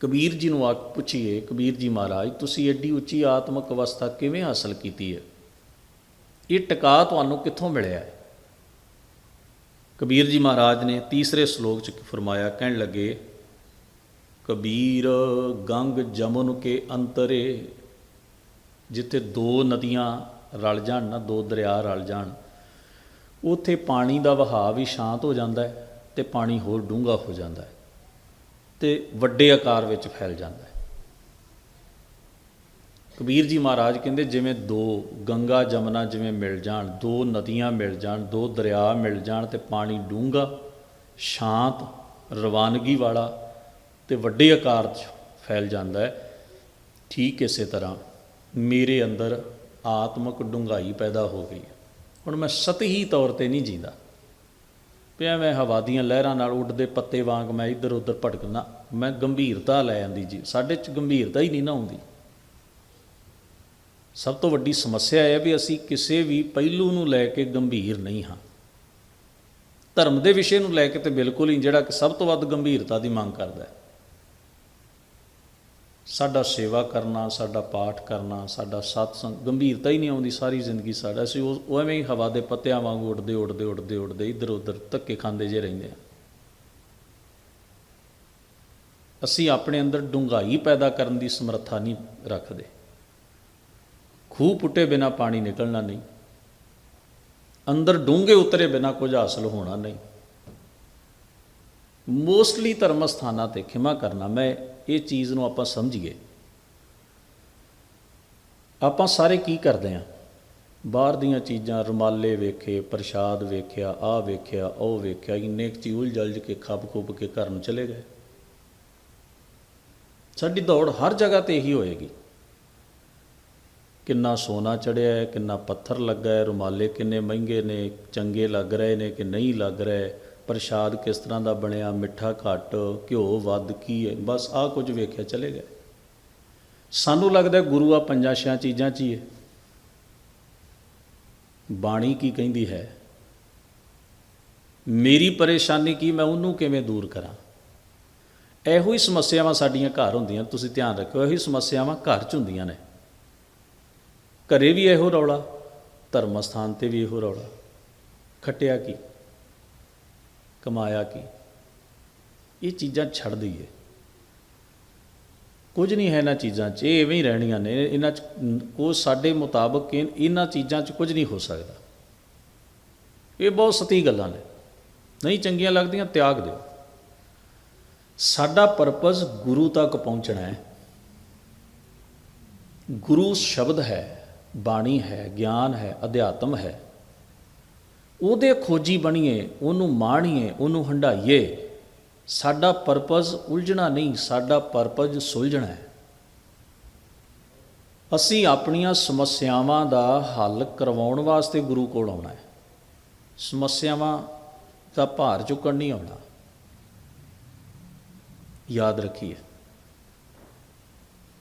ਕਬੀਰ ਜੀ ਨੂੰ ਆ ਪੁੱਛੀਏ, ਕਬੀਰ ਜੀ ਮਹਾਰਾਜ, ਤੁਸੀਂ ਐਡੀ ਉੱਚੀ ਆਤਮਿਕ ਅਵਸਥਾ ਕਿਵੇਂ ਹਾਸਲ ਕੀਤੀ ਹੈ? ਇਹ ਟਿਕਾ ਤੁਹਾਨੂੰ ਕਿੱਥੋਂ ਮਿਲਿਆ ਹੈ? ਕਬੀਰ ਜੀ ਮਹਾਰਾਜ ਨੇ ਤੀਸਰੇ ਸ਼ਲੋਕ ਚ ਫਰਮਾਇਆ, ਕਹਿਣ ਲੱਗੇ, ਕਬੀਰ ਗੰਗ ਜਮਨ ਕੇ ਅੰਤਰੇ, ਜਿੱਥੇ ਦੋ ਨਦੀਆਂ ਰਲ ਜਾਣ ਨਾ, ਦੋ ਦਰਿਆ ਰਲ ਜਾਣ, ਉੱਥੇ ਪਾਣੀ ਦਾ ਵਹਾਅ ਵੀ ਸ਼ਾਂਤ ਹੋ ਜਾਂਦਾ ਹੈ ਤੇ ਪਾਣੀ ਹੋਰ ਡੂੰਘਾ ਹੋ ਜਾਂਦਾ ਹੈ। ਤੇ ਵੱਡੇ ਆਕਾਰ ਵਿੱਚ ਫੈਲ ਜਾਂਦਾ ਹੈ ਕਬੀਰ ਜੀ ਮਹਾਰਾਜ ਕਹਿੰਦੇ, ਜਿਵੇਂ ਦੋ ਗੰਗਾ ਜਮਨਾ ਜਿਵੇਂ ਮਿਲ ਜਾਣ, ਦੋ ਨਦੀਆਂ ਮਿਲ ਜਾਣ, ਦੋ ਦਰਿਆ ਮਿਲ ਜਾਣ ਤੇ ਪਾਣੀ ਡੂੰਘਾ, ਸ਼ਾਂਤ, ਰਵਾਨਗੀ ਵਾਲਾ ਤੇ ਵੱਡੇ ਆਕਾਰ 'ਚ ਫੈਲ ਜਾਂਦਾ ਹੈ, ਠੀਕ ਇਸੇ ਤਰ੍ਹਾਂ ਮੇਰੇ ਅੰਦਰ ਆਤਮਕ ਡੂੰਘਾਈ ਪੈਦਾ ਹੋ ਗਈ ਹੈ। ਹੁਣ ਮੈਂ ਸਤਹੀ ਤੌਰ ਤੇ ਨਹੀਂ ਜੀਂਦਾ ਪਿਆ ਮੈਂ ਹਵਾ ਦੀਆਂ ਲਹਿਰਾਂ ਨਾਲ ਉੱਡਦੇ ਪੱਤੇ ਵਾਂਗ ਮੈਂ ਇੱਧਰ ਉੱਧਰ ਭਟਕਣਾ ਮੈਂ ਗੰਭੀਰਤਾ ਲੈ ਆਂਦੀ ਜੀ। ਸਾਡੇ 'ਚ ਗੰਭੀਰਤਾ ਹੀ ਨਹੀਂ ਨਾ ਆਉਂਦੀ ਸਭ ਤੋਂ ਵੱਡੀ ਸਮੱਸਿਆ ਇਹ ਹੈ ਵੀ ਅਸੀਂ ਕਿਸੇ ਵੀ ਪਹਿਲੂ ਨੂੰ ਲੈ ਕੇ ਗੰਭੀਰ ਨਹੀਂ ਹਾਂ। ਧਰਮ ਦੇ ਵਿਸ਼ੇ ਨੂੰ ਲੈ ਕੇ ਤੇ ਬਿਲਕੁਲ ਹੀ ਜਿਹੜਾ ਕਿ ਸਭ ਤੋਂ ਵੱਧ ਗੰਭੀਰਤਾ ਦੀ ਮੰਗ ਕਰਦਾ ਹੈ। ਸਾਡਾ ਸੇਵਾ ਕਰਨਾ, ਸਾਡਾ ਪਾਠ ਕਰਨਾ, ਸਾਡਾ ਸਤਸੰਗ ਗੰਭੀਰਤਾ ਹੀ ਨਹੀਂ ਆਉਂਦੀ ਸਾਰੀ ਜ਼ਿੰਦਗੀ ਸਾਡਾ। ਅਸੀਂ ਉਹ ਐਵੇਂ ਹੀ ਹਵਾ ਦੇ ਪੱਤਿਆਂ ਵਾਂਗੂ ਉੱਡਦੇ ਉੱਡਦੇ ਉੱਡਦੇ ਉੱਡਦੇ ਇੱਧਰ ਉੱਧਰ ਧੱਕੇ ਖਾਂਦੇ ਜੇ ਰਹਿੰਦੇ ਆ। ਅਸੀਂ ਆਪਣੇ ਅੰਦਰ ਡੂੰਘਾਈ ਪੈਦਾ ਕਰਨ ਦੀ ਸਮਰੱਥਾ ਨਹੀਂ ਰੱਖਦੇ। ਖੂਹ ਪੁੱਟੇ ਬਿਨਾ ਪਾਣੀ ਨਿਕਲਣਾ ਨਹੀਂ। ਅੰਦਰ ਡੂੰਘੇ ਉਤਰੇ ਬਿਨਾ ਕੁਝ ਹਾਸਲ ਹੋਣਾ ਨਹੀਂ। ਮੋਸਟਲੀ ਧਰਮ ਸਥਾਨਾਂ ਤੇ ਖਿਮਾ ਕਰਨਾ। ਮੈਂ ਇਹ ਚੀਜ਼ ਨੂੰ ਆਪਾਂ ਸਮਝੀਏ। ਆਪਾਂ ਸਾਰੇ ਕੀ ਕਰਦੇ ਆਂ? ਬਾਹਰ ਦੀਆਂ ਚੀਜ਼ਾਂ, ਰੁਮਾਲੇ ਵੇਖੇ, ਪ੍ਰਸ਼ਾਦ ਵੇਖਿਆ ਆ ਵੇਖਿਆ, ਉਹ ਵੇਖਿਆ, ਇੰਨੇ ਕੁ ਚ ਉਲਝ ਕੇ ਖੱਪ ਖੁੱਪ ਕੇ ਘਰ ਨੂੰ ਚਲੇ ਗਏ। ਸਾਡੀ ਦੌੜ ਹਰ ਜਗ੍ਹਾ ਤੇ ਇਹੀ ਹੋਏਗੀ। ਕਿੰਨਾ ਸੋਨਾ ਚੜਿਆ ਹੈ ਕਿੰਨਾ ਪੱਥਰ ਲੱਗਾ ਹੈ ਰੁਮਾਲੇ ਕਿੰਨੇ ਮਹਿੰਗੇ ਨੇ, ਚੰਗੇ ਲੱਗ ਰਹੇ ਨੇ ਕਿ ਨਹੀਂ ਲੱਗ ਰਹੇ ਪ੍ਰਸ਼ਾਦ ਕਿਸ ਤਰ੍ਹਾਂ ਦਾ ਬਣਿਆ, ਮਿੱਠਾ ਘੱਟ, ਘਿਓ ਵੱਧ, ਕੀ ਹੈ? ਬਸ ਆਹ ਕੁਝ ਵੇਖਿਆ, ਚਲੇ ਗਏ। ਸਾਨੂੰ ਲੱਗਦਾ ਗੁਰੂ ਆ ਪੰਜਾਂ ਛਿਆਂ ਚੀਜ਼ਾਂ 'ਚ ਹੀ ਹੈ। ਬਾਣੀ ਕੀ ਕਹਿੰਦੀ ਹੈ? ਮੇਰੀ ਪਰੇਸ਼ਾਨੀ ਕੀ, ਮੈਂ ਉਹਨੂੰ ਕਿਵੇਂ ਦੂਰ ਕਰਾਂ? ਇਹੋ ਹੀ ਸਮੱਸਿਆਵਾਂ ਸਾਡੀਆਂ ਘਰ ਹੁੰਦੀਆਂ, ਤੁਸੀਂ ਧਿਆਨ ਰੱਖਿਓ, ਇਹੋ ਹੀ ਸਮੱਸਿਆਵਾਂ ਘਰ 'ਚ ਹੁੰਦੀਆਂ ਨੇ। ਘਰੇ ਵੀ ਇਹੋ ਰੌਲਾ ਧਰਮ ਸਥਾਨ ਤੇ ਵੀ ਇਹੋ ਰੌਲਾ। ਖੱਟਿਆ ਕੀ? ਕਮਾਇਆ ਕੀ? ਇਹ ਚੀਜ਼ਾਂ ਛੱਡ ਦਈਏ। ਕੁਝ ਨਹੀਂ ਹੈ ਇਹਨਾਂ ਚੀਜ਼ਾਂ 'ਚ, ਇਹ ਐਵੇਂ ਹੀ ਰਹਿਣੀਆਂ ਨੇ। ਇਹਨਾਂ 'ਚ ਉਹ ਸਾਡੇ ਮੁਤਾਬਕ ਇਹਨਾਂ ਚੀਜ਼ਾਂ 'ਚ ਕੁਝ ਨਹੀਂ ਹੋ ਸਕਦਾ। ਇਹ ਬਹੁਤ ਸਤੀ ਗੱਲਾਂ ਨੇ। ਨਹੀਂ ਚੰਗੀਆਂ ਲੱਗਦੀਆਂ, ਤਿਆਗ ਦਿਓ। ਸਾਡਾ ਪਰਪਸ ਗੁਰੂ ਤੱਕ ਪਹੁੰਚਣਾ ਹੈ। ਗੁਰੂ ਸ਼ਬਦ ਹੈ, ਬਾਣੀ ਹੈ, ਗਿਆਨ ਹੈ, ਅਧਿਆਤਮ ਹੈ। ਉਹਦੇ ਖੋਜੀ ਬਣੀਏ, ਉਹਨੂੰ ਮਾਣੀਏ, ਉਹਨੂੰ ਹੰਡਾਈਏ ਸਾਡਾ ਪਰਪਸ ਉਲਝਣਾ ਨਹੀਂ, ਸਾਡਾ ਪਰਪਸ ਸੁਲਝਣਾ ਹੈ। ਅਸੀਂ ਆਪਣੀਆਂ ਸਮੱਸਿਆਵਾਂ ਦਾ ਹੱਲ ਕਰਵਾਉਣ ਵਾਸਤੇ ਗੁਰੂ ਕੋਲ ਆਉਣਾ ਹੈ। ਸਮੱਸਿਆਵਾਂ ਦਾ ਭਾਰ ਚੁੱਕਣ ਨਹੀਂ ਆਉਣਾ। ਯਾਦ ਰੱਖੀਏ।